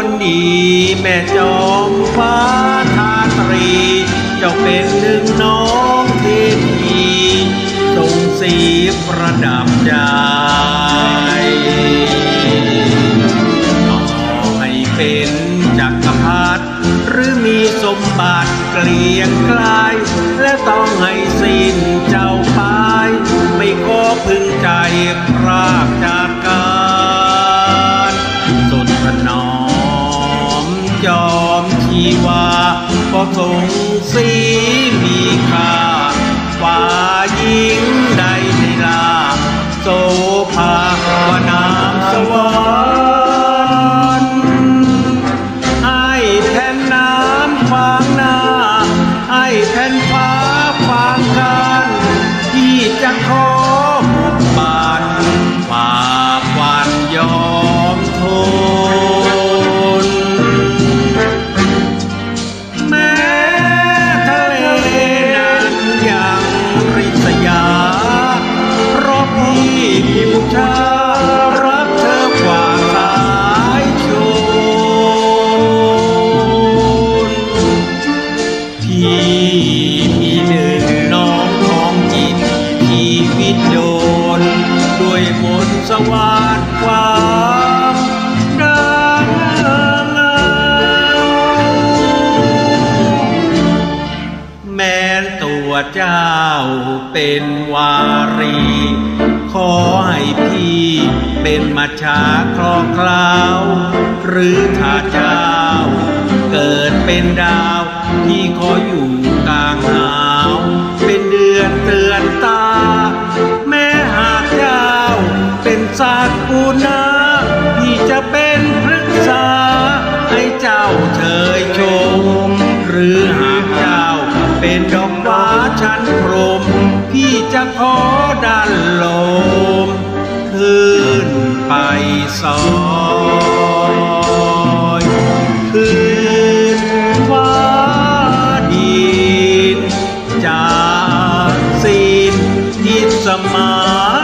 คนดีแม่จอมฟ้าทาตรีเจ้าเป็นหนึ่งน้องเทพีตรงสีประดับใจให้เป็นจักรพรรดิหรือมีสมบัติเกลียงไกลและต้องให้สิ้นเจ้าไป ไม่ก็พึงใจพรากจาก ก็ทรงสีมีค่าฝ่าหญิงใดในลาโสภา พี่มีหนึ่งน้องของจิตชีวิตโดน ด้วยมนสวาดความดังเงาแม้ตัวเจ้าเป็นวารี ขอให้พี่เป็นมาชาคลอคลาว หรือถ้าเจ้าเกิดเป็นดา ที่ขออยู่กลางหาว เป็นเดือนเตือนตา แม้หากเจ้า เป็นสากกูนาพี่จะเป็นพฤกษา ให้เจ้าเชยชม หรือหากเจ้า เป็นดอกฟ้าชั้นพรหมพี่จะขอดันลม ขึ้นไปซอย ทิ